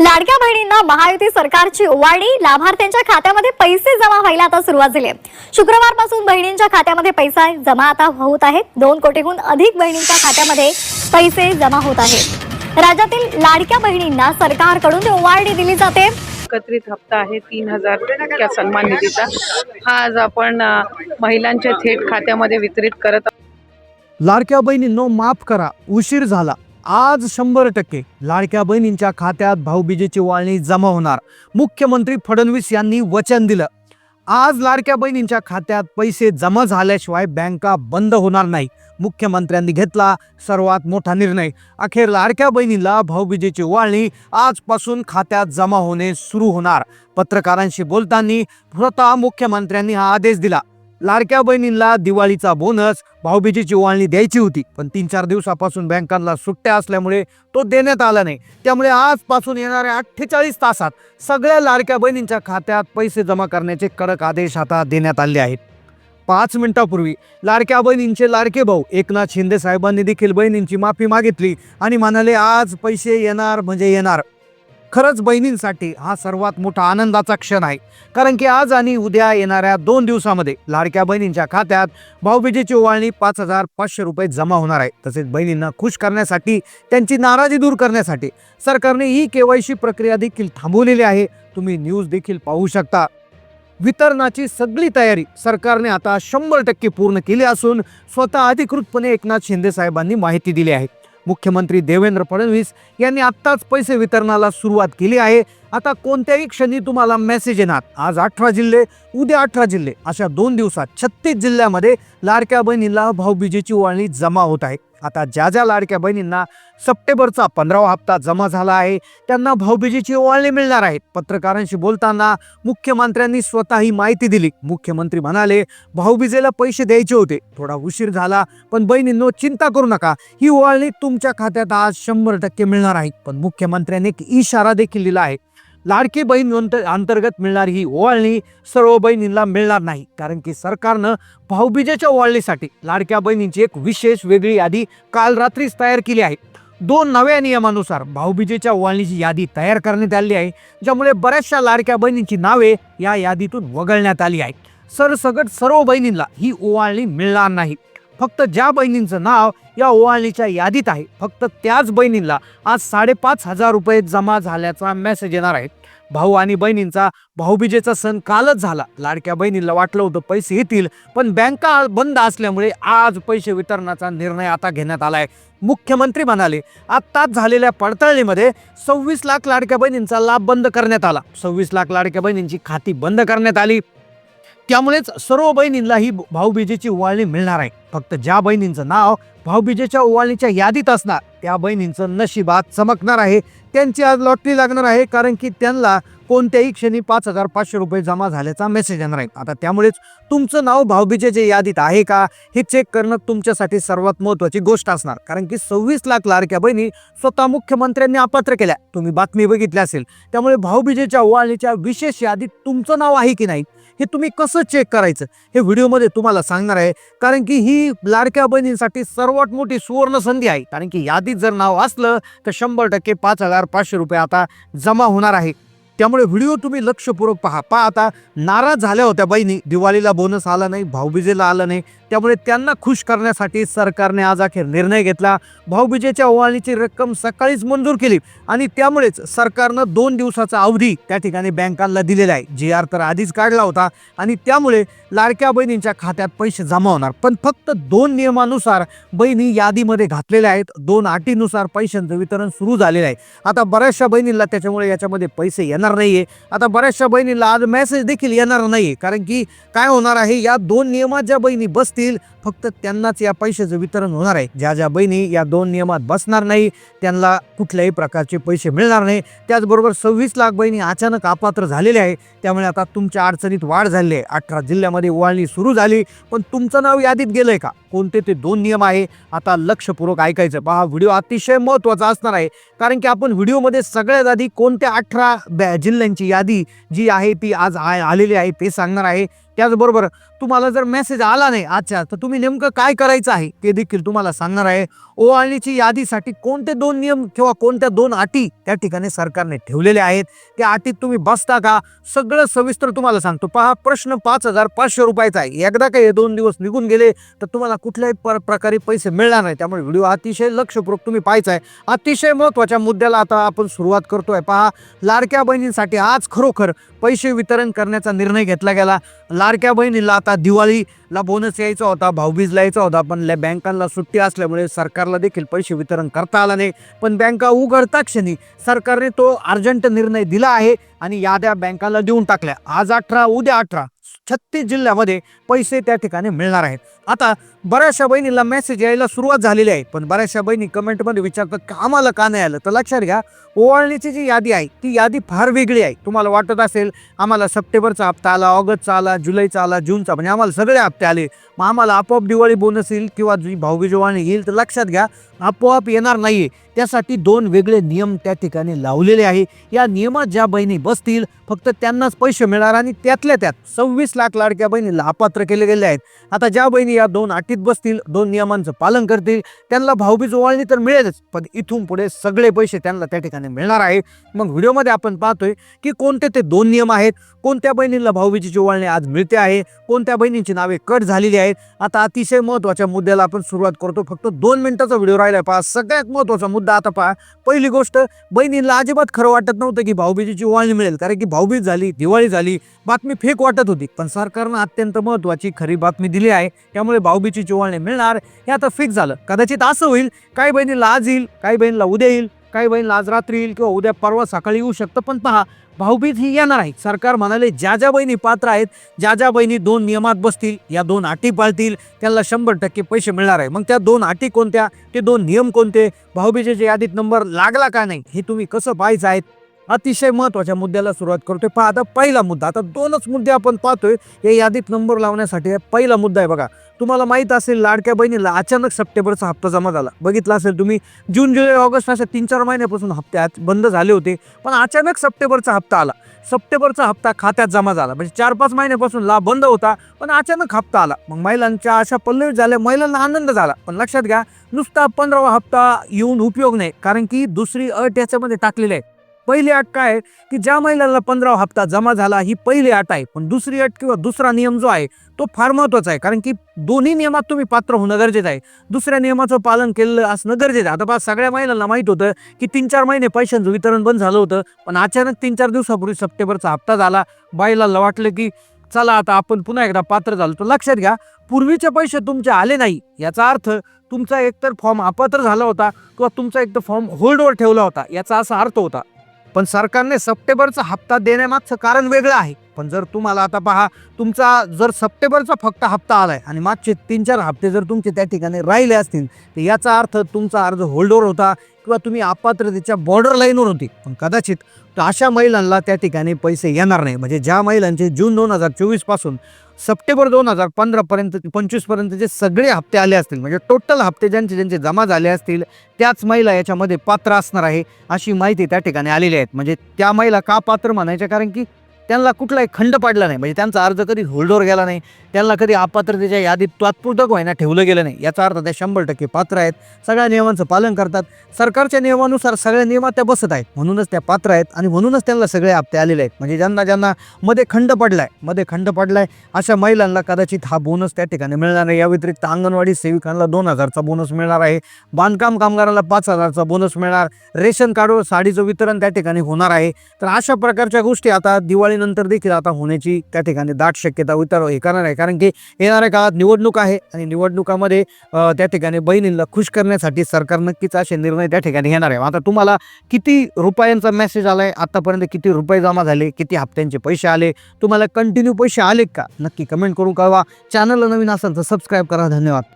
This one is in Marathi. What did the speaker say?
लाडक्या बहिणींना महायुती सरकारची ओवाळणी लाभार्थ्यांच्या खात्यामध्ये पैसे जमा व्हायला आता सुरुवात झाली आहे. शुक्रवारपासून बहिणींच्या खात्यामध्ये पैसा जमा आता होत आहेत दोन कोटीहून अधिक बहिणींच्या खात्यामध्ये पैसे जमा होत आहेत. राज्यातील लाडक्या बहिणींना सरकारकडून ओवाळणी दिली जाते. एकत्रित हप्ता आहे तीन हजार इतक्या सन्मान निधीचा. हा आज आपण महिलांच्या थेट खात्यामध्ये वितरित करत लाडक्या बहिणींनो माफ करा उशीर झाला. आज शंभर टक्के लाडक्या बहिणींच्या खात्यात भाऊबीजेची वाळणी जमा होणार. मुख्यमंत्री फडणवीस यांनी वचन दिलं. आज लाडक्या बहिणींच्या खात्यात पैसे जमा झाल्याशिवाय बँका बंद होणार नाही. मुख्यमंत्र्यांनी घेतला सर्वात मोठा निर्णय. अखेर लाडक्या बहिणीला भाऊबीजेची वाळणी आजपासून खात्यात जमा होणे सुरू होणार. पत्रकारांशी बोलताना स्वतः मुख्यमंत्र्यांनी हा आदेश दिला. लाडक्या बहिणींना दिवाळीचा बोनस भाऊबीजेची ओवाळणी द्यायची होती. पण तीन चार दिवसापासून बँकांना सुट्ट्या असल्यामुळे तो देण्यात आला नाही. त्यामुळे आजपासून येणाऱ्या अठ्ठेचाळीस तासात सगळ्या लाडक्या बहिणींच्या खात्यात पैसे जमा करण्याचे कडक आदेश आता देण्यात आले आहेत. पाच मिनिटापूर्वी लाडक्या बहिणींचे लाडके भाऊ एकनाथ शिंदे साहेबांनी देखील बहिणींची माफी मागितली आणि म्हणाले आज पैसे येणार म्हणजे येणार. खरंच बहिणींसाठी हा सर्वात मोठा आनंदाचा क्षण आहे. कारण की आज आणि उद्या येणाऱ्या दोन दिवसामध्ये लाडक्या बहिणींच्या खात्यात भाऊबीजेची ओवाळणी पाच हजार पाचशे रुपये जमा होणार आहे. तसेच बहिणींना खुश करण्यासाठी त्यांची नाराजी दूर करण्यासाठी सरकारने ही केवायसी प्रक्रिया देखील थांबवलेली आहे. तुम्ही न्यूज देखील पाहू शकता. वितरणाची सगळी तयारी सरकारने आता शंभर टक्के पूर्ण केली असून स्वतः अधिकृतपणे एकनाथ शिंदे साहेबांनी माहिती दिली आहे. मुख्यमंत्री देवेंद्र फडणवीस यांनी आत्ताच पैसे वितरणाला सुरुवात केली आहे. आता कोणत्याही क्षणी तुम्हाला मेसेज येणार. आज अठरा जिल्हे उद्या अठरा जिल्हे. अशा दोन दिवसात छत्तीस जिल्ह्यामध्ये लाडक्या बहिणीला भाऊबीजेची ओवाळणी जमा होत आहे. आता ज्या ज्या लाडक्या बहिणींना सप्टेंबरचा पंधरावा हप्ता जमा झाला आहे त्यांना भाऊबीजेची ओवाळणी मिळणार आहेत पत्रकारांशी बोलताना मुख्यमंत्र्यांनी स्वतः ही माहिती दिली. मुख्यमंत्री म्हणाले भाऊबीजेला पैसे द्यायचे होते. थोडा उशीर झाला पण बहिणींनो चिंता करू नका. ही ओवाळणी तुमच्या खात्यात आज शंभर टक्के मिळणार आहे. पण मुख्यमंत्र्यांनी एक इशारा देखील दिला आहे. लाडकी बहीण अंतर्गत मिळणारी ही ओवाळणी सर्व बहिणींना मिळणार नाही. कारण की सरकारनं भाऊबीजेच्या ओवाळणीसाठी लाडक्या बहिणींची एक विशेष वेगळी यादी काल रात्रीच तयार केली आहे. दोन नव्या नियमानुसार भाऊबीजेच्या ओवाळणीची यादी तयार करण्यात आली आहे ज्यामुळे बऱ्याचशा लाडक्या बहिणींची नावे या यादीतून वगळण्यात आली आहेत सरसकट सर्व बहिणींना ही ओवाळणी मिळणार नाही. फक्त ज्या बहिणींचं नाव या ओवाळणीच्या यादीत आहे फक्त त्याच बहिणींना आज साडेपाच हजार रुपये जमा झाल्याचा मेसेज येणार आहे. भाऊ आणि बहिणींचा भाऊबीजेचा सण कालच झाला. लाडक्या बहिणीला वाटलं होतं पैसे येतील पण बँका बंद असल्यामुळे आज पैसे वितरणाचा निर्णय आता घेण्यात आला आहे मुख्यमंत्री म्हणाले आत्ताच झालेल्या पडताळणीमध्ये सव्वीस लाख लाडक्या बहिणींचा लाभ बंद करण्यात आला. सव्वीस लाख लाडक्या बहिणींची खाती बंद करण्यात आली. त्यामुळेच सर्व बहिणींना ही भाऊबीजेची ओवाळणी मिळणार आहे. फक्त ज्या बहिणींचं नाव भाऊबीजेच्या ओवाळणीच्या यादीत असणार त्या बहिणींचं नशिबात चमकणार आहे. त्यांची आज लॉटरी लागणार आहे कारण की त्यांना कोणत्याही क्षणी पाच हजार पाचशे रुपये जमा झाल्याचा मेसेज येणार आहे. आता त्यामुळेच तुमचं नाव भाऊबीजेच्या यादीत आहे का हे चेक करणं तुमच्यासाठी सर्वात महत्त्वाची गोष्ट असणार. कारण की सव्वीस लाख लाडक्या बहिणी स्वतः मुख्यमंत्र्यांनी अपात्र केल्या. तुम्ही बातमी बघितली असेल. त्यामुळे भाऊबीजेच्या ओवाळणीच्या विशेष यादीत तुमचं नाव आहे की नाही हे तुम्ही कसं चेक करायचं? हे व्हिडिओमध्ये तुम्हाला सांगणार आहे कारण की ही लाडक्या बहिणींसाठी सर्वात मोठी सुवर्ण संधी आहे. कारण की यादीत जर नाव असलं तर शंभर टक्के पाच हजार पाचशे रुपये आता जमा होणार आहे. त्यामुळे व्हिडिओ तुम्ही लक्षपूर्वक पहा. पहा आता नाराज झाल्या होत्या बहिणी. दिवाळीला बोनस आला नाही भाऊबीजेला आलं नाही. त्यामुळे त्यांना खुश करण्यासाठी सरकारने आज अखेर निर्णय घेतला. भाऊबीजेच्या ओवाळणीची रक्कम सकाळीच मंजूर केली आणि त्यामुळेच सरकारनं दोन दिवसाचा अवधी त्या ठिकाणी बँकांना दिलेला आहे. जी आर तर आधीच काढला होता आणि त्यामुळे लाडक्या बहिणींच्या खात्यात पैसे जमा होणार. पण फक्त दोन नियमानुसार बहिणी यादीमध्ये घातलेल्या आहेत. दोन अटीनुसार पैशांचं वितरण सुरू झालेलं आहे. आता बऱ्याचशा बहिणींना त्याच्यामुळे याच्यामध्ये पैसे येणार नाही आहे आता बऱ्याचशा बहिणींना आज मेसेज देखील येणार नाही कारण की काय होणार आहे या दोन नियमात ज्या बहिणी बसतील التمثيل फक्त त्यांनाच या पैशाचं वितरण होणार आहे. ज्या ज्या बहिणी या दोन नियमात बसणार नाही त्यांना कुठल्याही प्रकारचे पैसे मिळणार नाही. त्याचबरोबर सव्वीस लाख बहिणी अचानक अपात्र झालेले आहे. त्यामुळे आता तुमच्या अडचणीत वाढ झाली आहे. अठरा जिल्ह्यामध्ये ओवाळणी सुरू झाली. पण तुमचं नाव यादीत गेलं आहे का? कोणते ते दोन नियम आहे? आता लक्षपूर्वक ऐकायचं. पहा व्हिडिओ अतिशय महत्त्वाचा असणार आहे. कारण की आपण व्हिडिओमध्ये सगळ्यात आधी कोणत्या अठरा बॅ जिल्ह्यांची यादी जी आहे ती आज आ- आलेली आहे ते सांगणार आहे. त्याचबरोबर तुम्हाला जर मेसेज आला नाही आजच्या तर तुम्ही तुम्ही नेमकं काय करायचं आहे ते देखील तुम्हाला सांगणार आहे. ओवाळणीची यादीसाठी कोणते दोन नियम किंवा कोणत्या दोन अटी त्या ठिकाणी सरकारने ठेवलेल्या आहेत? त्या अटीत तुम्ही बसता का? सगळं सविस्तर तुम्हाला सांगतो. पहा प्रश्न पाच हजार पाचशे रुपयाचा आहे. एकदा काही हे दोन दिवस निघून गेले तर तुम्हाला कुठल्याही पर प्रकारे पैसे मिळणार नाही. त्यामुळे व्हिडिओ अतिशय लक्षपूर्वक तुम्ही पाहायचा आहे. अतिशय महत्त्वाच्या मुद्द्याला आता आपण सुरुवात करतोय. पहा लाडक्या बहिणींसाठी आज खरोखर पैसे वितरण करण्याचा निर्णय घेतला गेला. लाडक्या बहिणीला आता दिवाळी ला बोनस यायचा होता भाऊबीज यायचा होता पण बँकांना सुट्टी असल्यामुळे सरकारला देखील पैसे वितरण करता आला नाही. पण बँका उघडता क्षणी सरकारने तो अर्जंट निर्णय दिला आहे आणि याद्या बँकाला देऊन टाकल्या. आज अठरा उद्या अठरा. छत्तीस जिल्ह्यामध्ये पैसे त्या ठिकाणी मिळणार आहेत. आता बऱ्याचशा बहिणीला मेसेज यायला सुरुवात झालेली आहे. पण बऱ्याचशा बहिणी कमेंटमध्ये विचारतात का आम्हाला का नाही आलं? तर लक्षात घ्या ओवाळणीची जी यादी आहे ती यादी फार वेगळी आहे. तुम्हाला वाटत असेल आम्हाला सप्टेंबरचा हप्ता आला ऑगस्टचा आला जुलैचा आला जूनचा म्हणजे आम्हाला सगळे हप्ते आले. मग आम्हाला आपोआप दिवाळी बोनस येईल किंवा जी भाऊबीजवाणी येईल तर लक्षात घ्या आपोआप येणार नाही त्यासाठी दोन वेगळे नियम त्या ठिकाणी लावलेले आहे. या नियमात ज्या बहिणी बसतील फक्त त्यांनाच पैसे मिळणार आणि त्यातल्या त्यात सव्वीस लाख लाडक्या बहिणीला अपात्र केले गेले आहेत. आता ज्या बहिणी या दोन अटीत बसतील दोन नियमांचं पालन करतील त्यांना भाऊबीज ओवाळणी तर मिळेलच पण इथून पुढे सगळे पैसे त्यांना त्या ठिकाणी मिळणार आहे. मग व्हिडिओमध्ये आपण पाहतोय की कोणते ते दोन नियम आहेत कोणत्या बहिणीला भाऊबीजीची ओवाळणी आज मिळते आहे कोणत्या बहिणींची नावे कट झालेली आहेत. आता अतिशय महत्त्वाच्या मुद्द्याला आपण सुरुवात करतो. फक्त दोन मिनिटाचा व्हिडिओ राहिला पहा सगळ्यात महत्त्वाचा मुद्दा आता पहा. पहिली गोष्ट बहिणीला अजिबात खरं वाटत नव्हतं की भाऊबीजीची वाणी मिळेल. कारण की भाऊबीज झाली दिवाळी झाली बातमी फेक वाटत होती. पण सरकारनं अत्यंत महत्त्वाची खरी बातमी दिली आहे. त्यामुळे भाऊबीजीची वाणी मिळणार हे आता फिक्स झालं. कदाचित असं होईल काही बहिणीला आज येईल काही बहिणीला उद्या येईल. काही बहिणीला आज रात्री येईल किंवा उद्या परवा सकाळी येऊ शकतं. पण पहा भाऊबीज ही येणार आहे सरकार म्हणाले ज्या ज्या बहिणी पात्र आहेत ज्या ज्या बहिणी दोन नियमात बसतील या दोन अटी पाळतील त्यांना शंभर टक्के पैसे मिळणार आहे. मग त्या दोन अटी कोणत्या? ते दोन नियम कोणते? भाऊबीजेच्या यादीत नंबर लागला का नाही? हे तुम्ही कसं पाहायचं आहे? अतिशय महत्त्वाच्या मुद्द्याला सुरुवात करतोय. पहा आता पहिला मुद्दा आता दोनच मुद्दे आपण पाहतोय. या यादीत नंबर लावण्यासाठी पहिला मुद्दा आहे बघा. तुम्हाला माहीत असेल लाडक्या बहिणीला अचानक सप्टेंबरचा हप्ता जमा झाला. बघितला असेल तुम्ही जून जुलै ऑगस्ट अशा तीन चार महिन्यापासून हप्ते आज बंद झाले होते पण अचानक सप्टेंबरचा हप्ता आला. सप्टेंबरचा हप्ता खात्यात जमा झाला. म्हणजे चार पाच महिन्यापासून लाभ बंद होता पण अचानक हप्ता आला. मग महिलांच्या अशा पल्लवी झाल्या महिलांना आनंद झाला. पण लक्षात घ्या नुसता पंधरावा हप्ता येऊन उपयोग नाही कारण की दुसरी अट याच्यामध्ये टाकलेली आहे. पहिली अट काय आहे? की ज्या महिलांना पंधरावा हप्ता जमा झाला ही पहिली अट आहे. पण दुसरी अट किंवा दुसरा नियम जो आहे तो फार महत्त्वाचा आहे. कारण की दोन्ही नियमात तुम्ही पात्र होणं गरजेचं आहे. दुसऱ्या नियमाचं पालन केलं असणं गरजेचं आहे. आता पहा सगळ्या महिलांना माहीत होतं की तीन चार महिने पैशांचं वितरण बंद झालं होतं. पण अचानक तीन चार दिवसापूर्वी सप्टेंबरचा हप्ता झाला. बाईला वाटलं की चला आता आपण पुन्हा एकदा पात्र झालो. तर लक्षात घ्या पूर्वीचे पैसे तुमचे आले नाही. याचा अर्थ तुमचा एकतर फॉर्म अपात्र झाला होता किंवा तुमचा एकतर फॉर्म होल्डवर ठेवला होता. याचा असा अर्थ होता. पण सरकारने सप्टेंबरचा हप्ता देण्यामागचं कारण वेगळं आहे. पण जर तुम्हाला आता पहा तुमचा जर सप्टेंबरचा फक्त हप्ता आलाय आणि मागचे तीन चार हप्ते जर तुमचे त्या ठिकाणी राहिले असतील तर याचा अर्थ तुमचा अर्ज होल्डवर होता किंवा तुम्ही अपात्रतेच्या बॉर्डर लाईनवर होती. पण कदाचित तर अशा महिलांना त्या ठिकाणी पैसे येणार नाही. म्हणजे ज्या महिलांचे जून दोन हजार चोवीसपासून सप्टेंबर दोन हजार पंधरापर्यंत पंचवीसपर्यंतचे सगळे हप्ते आले असतील म्हणजे टोटल हप्ते ज्यांचे ज्यांचे जमा झाले असतील त्याच महिला याच्यामध्ये पात्र असणार आहे अशी माहिती त्या ठिकाणी आलेली आहेत म्हणजे त्या महिला का पात्र म्हणायच्या कारण की त्यांना कुठलाही खंड पाडला नाही. म्हणजे त्यांचा अर्ज कधी होल्डवर गेला नाही त्यांना कधी अपात्रतेच्या यादीत तात्पुरतं व्हायना ठेवलं गेलं नाही याचा अर्थ त्या शंभर टक्के पात्र आहेत. सगळ्या नियमांचं पालन करतात. सरकारच्या नियमानुसार सगळ्या नियमात त्या बसत आहेत. म्हणूनच त्या पात्र आहेत आणि म्हणूनच त्यांना सगळे हप्ते आलेले आहेत. म्हणजे ज्यांना ज्यांना मध्ये खंड पडलायमध्ये खंड पडलाय अशा महिलांना कदाचित हा बोनस त्या ठिकाणी मिळणार आहे या व्यतिरिक्त अंगणवाडी सेविकांना दोन हजारचा बोनस मिळणार आहे. बांधकाम कामगारांना पाच हजारचा बोनस मिळणार. रेशन कार्डवर साडीचं वितरण त्या ठिकाणी होणार आहे. तर अशा प्रकारच्या गोष्टी आता दिवाळी दिवाळीनंतर देखील आता होण्याची त्या ठिकाणी दाट शक्यता उतर हे करणार आहे. कारण की येणाऱ्या काळात निवडणूक आहे आणि निवडणुकामध्ये त्या ठिकाणी बहिणींना खुश करण्यासाठी सरकार नक्कीच असे निर्णय त्या ठिकाणी घेणार आहे. आता तुम्हाला किती रुपयांचा मेसेज आला आहे आतापर्यंत किती रुपये जमा झाले? किती हप्त्यांचे पैसे आले? तुम्हाला कंटिन्यू पैसे आले का? नक्की कमेंट करून कळवा. चॅनलला नवीन असेल तर सबस्क्राईब करा. धन्यवाद.